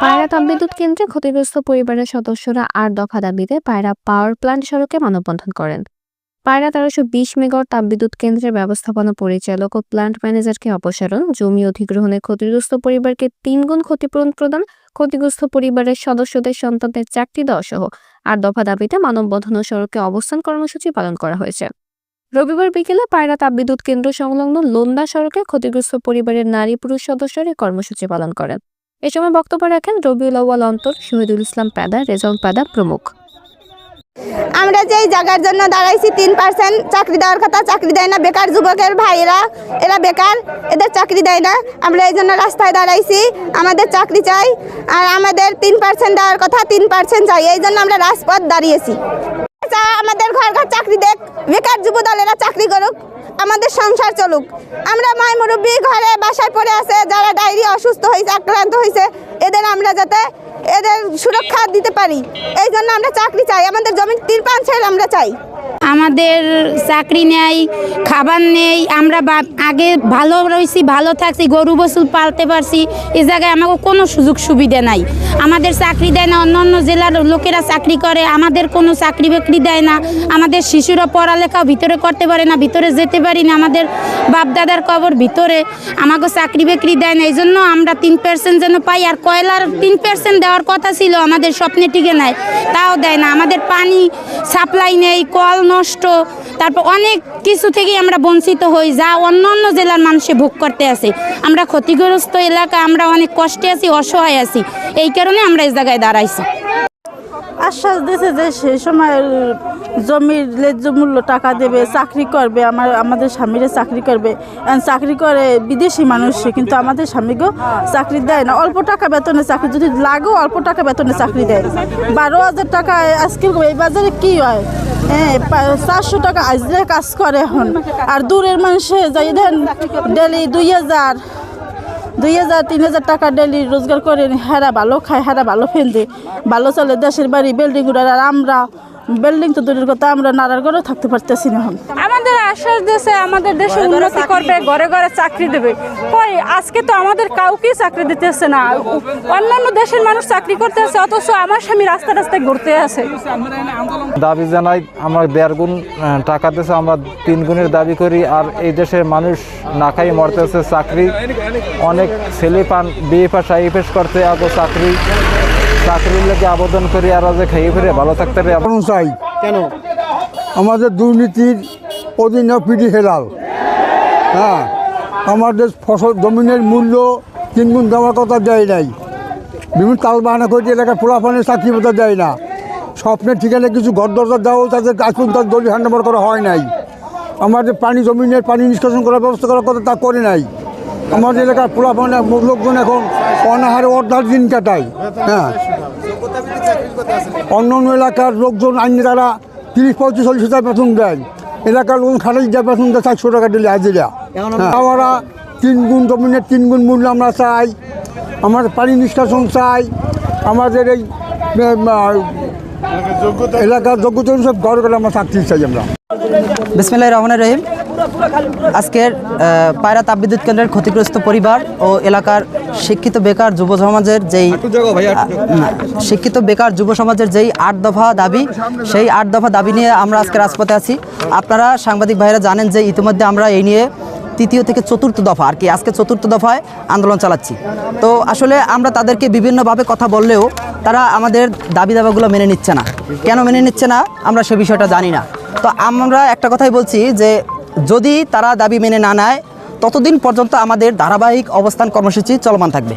পায়রা তাপবিদ্যুৎ কেন্দ্রে ক্ষতিগ্রস্ত পরিবারের সদস্যরা আর দফা দাবিতে পায়রা পাওয়ার প্ল্যান্ট সড়কে মানববন্ধন করেন। পায়রা তেরোশো বিশ মেগাওয়াট তাপবিদ্যুৎ কেন্দ্রের ব্যবস্থাপনা পরিচালক ও প্ল্যান্ট ম্যানেজারকে অপসারণ। জমি অধিগ্রহণে ক্ষতিগ্রস্ত পরিবারকে তিনগুণ ক্ষতিপূরণ প্রদান। ক্ষতিগ্রস্ত পরিবারের সদস্যদের সন্তানদের চাকরি দেওয়া সহ আট দফা দাবিতে মানববন্ধন ও সড়কে অবস্থান কর্মসূচি পালন করা হয়েছে। রবিবার বিকেলে পায়রা তাপবিদ্যুৎ কেন্দ্র সংলগ্ন লোন্দা সড়কে ক্ষতিগ্রস্ত পরিবারের নারী পুরুষ সদস্যরা কর্মসূচি পালন করেন। এ সময় বক্তব্য রাখেন রবিউল আউয়াল অন্তর, শহীদুল ইসলাম প্যাদা, রেজাউল প্যাদা প্রমুখ। আমরা যেই জায়গার জন্য দাঁড়াইছি, তিন পার্সেন্ট চাকরি দেওয়ার কথা, চাকরি দেয় না বেকার যুবকের ভাইয়েরা, এরা বেকার, এদের চাকরি দেয় না। আমরা এই জন্য রাস্তায় দাঁড়াইছি, আমাদের চাকরি চাই, আর আমাদের তিন পার্সেন্ট দেওয়ার কথা তিন পার্সেন্ট চাই, এই জন্য আমরা রাজপথ দাঁড়িয়েছি। চা আমাদের ঘর ঘর চাকরি দেখ, বেকার যুব দলেরা চাকরি করুক, আমাদের সংসার চলুক। আমরা মাই মুরব্বী ঘরে বাসায় পড়ে আছে, যারা ডায়েরি অসুস্থ হয়েছে আক্রান্ত হয়েছে এদের আমরা যাতে এদের সুরক্ষা দিতে পারি। এই জন্য আমরা চাকরি চাই, আমাদের জমির তিন ছেড়ে আমরা চাই। আমাদের চাকরি নেই, খাবার নেই, আমরা আগে ভালো রয়েছি, ভালো থাকছি, গরু, বসুল পালতে পারছি, এ জায়গায় আমাকে কোনো সুযোগ সুবিধা নাই। আমাদের চাকরি দেয় না অন্য অন্য জেলার লোকেরা চাকরি করে, আমাদের কোনো চাকরি বাকরি দেয় না, আমাদের শিশুরা পড়ালেখাও ভিতরে করতে পারে না, ভিতরে যেতে পারি না, আমাদের বাপদাদার কবর ভিতরে আমাকে চাকরি বাকরি দেয় না এই জন্য আমরা তিন পার্সেন্ট যেন পাই, আর কয়লার তিন পার্সেন্ট দেওয়ার কথা ছিল, আমাদের স্বপ্নে টিকে নেয় তাও দেয় না, আমাদের পানি সাপ্লাই নেই, কল নষ্ট, তারপর অনেক কিছু থেকে আমরা বঞ্চিত হই, যা অন্য অন্য জেলার মানুষে ভোগ করতে আছে আমরা ক্ষতিগ্রস্ত এলাকা, আমরা অনেক কষ্টে আছি, অসহায় আছি। এই কারণে আমরা এই জায়গায় দাঁড়াইছি। আশ্বাস দিয়েছে যে সেই সময় জমির ন্যায্য মূল্য টাকা দেবে, চাকরি করবে, আমার, আমাদের স্বামীরা চাকরি করবে। চাকরি করে বিদেশি মানুষ কিন্তু আমাদের স্বামীকেও চাকরি দেয় না। অল্প টাকা বেতনে চাকরি, যদি লাগেও অল্প টাকা বেতনে চাকরি দেয়। বারো হাজার টাকা আজকে এই বাজারে কি হয়? হ্যাঁ চারশো টাকা আজরে কাজ করে এখন। আর দূরের মানুষে যাই দেন, ডেলি দুই হাজার। দুই হাজার, তিন হাজার টাকা ডেলি রোজগার করে হেরা ভালো খায়, হেরা ভালো ফেলতে। ভালো চলে দেশের বাড়ি বিল্ডিং উড়ার আর আমরা বিল্ডিং তো দূরের কথা, আমরা নাড়ার ঘরেও থাকতে পারতেছি না আমাদের আশ্বাস দিয়েছে আমাদের দেশে উন্নতি করবে ঘরে ঘরে চাকরি দেবে। কই আজকে তো আমাদের কাউকেই চাকরি দিতেছে না। অন্যান্য দেশের মানুষ চাকরি করতে আছে অথচ আমার স্বামী রাস্তা রাস্তায় ঘুরতে আছে দাবি জানাই আমরা দেড় গুণ টাকা দিয়েছে আমরা তিন গুণের দাবি করি আর এই দেশের মানুষ না খাই মরতেছে চাকরি। অনেক ছেলে পান বিএ পাস আইএফএস করতে আগে চাকরি। চাকরির লেগে আবেদন করি আর যে খাইয়ে ফিরে ভালো থাকতে হবে। কারণ চাই কেন? আমাদের দুর্নীতির অধীনে পিডি হেলাল। হ্যাঁ আমাদের ফসল জমিনের মূল্য তিনগুণ দেওয়ার কথা দেয় নাই। বিভিন্ন তাল বাহানা করে এলাকায় পোলাপানের চাকরি মতো দেয় না। স্বপ্নের ঠিকানা কিছু ঘর দরজা দেওয়াও তাদের আজ পর্যন্ত দলীয় হ্যান্ডওভার করা হয় নাই। আমাদের পানি জমিনের পানি নিষ্কাশন করার ব্যবস্থা করার কথা তা করে নাই। আমাদের এলাকার পোলাপানের লোকজন এখন অনাহারে অর্ধার দিন কাটায়। হ্যাঁ। অন্য অন্য এলাকার লোকজন আইনে তারা তিরিশ, পঁয়ত্রিশ, চল্লিশ হাজার বেতন দেয়। এলাকার লোন খাটাই যা বেতন দেয় চারশো টাকা দিলে হাজিরা হ্যাঁ। আমরা তিন গুণ জমিনের তিন গুণ মূল্য আমরা চাই আমাদের পানি নিষ্কাশন চাই আমাদের এই এলাকার যোগ্যতা সব গড় করে আমরা চাকরি চাই আমরা। বিসমিল্লাহ রহমান রহিম। আজকের পায়রা তাপবিদ্যুৎ কেন্দ্রের ক্ষতিগ্রস্ত পরিবার ও এলাকার শিক্ষিত বেকার যুব সমাজের যেই শিক্ষিত বেকার যুব সমাজের যেই আট দফা দাবি সেই আট দফা দাবি নিয়ে আমরা আজকে রাজপথে আছি। আপনারা সাংবাদিক ভাইরা জানেন যে ইতিমধ্যে আমরা এই নিয়ে তৃতীয় থেকে চতুর্থ দফা আর কি আজকে চতুর্থ দফায় আন্দোলন চালাচ্ছি। তো আসলে আমরা তাদেরকে বিভিন্নভাবে কথা বললেও তারা আমাদের দাবি দাবাগুলো মেনে নিচ্ছে না। কেন মেনে নিচ্ছে না আমরা সে বিষয়টা জানি না। তো আমরা একটা কথাই বলছি যে যদি তারা দাবি মেনে না নেয় ততদিন পর্যন্ত আমাদের ধারাবাহিক অবস্থান কর্মসূচি চলমান থাকবে।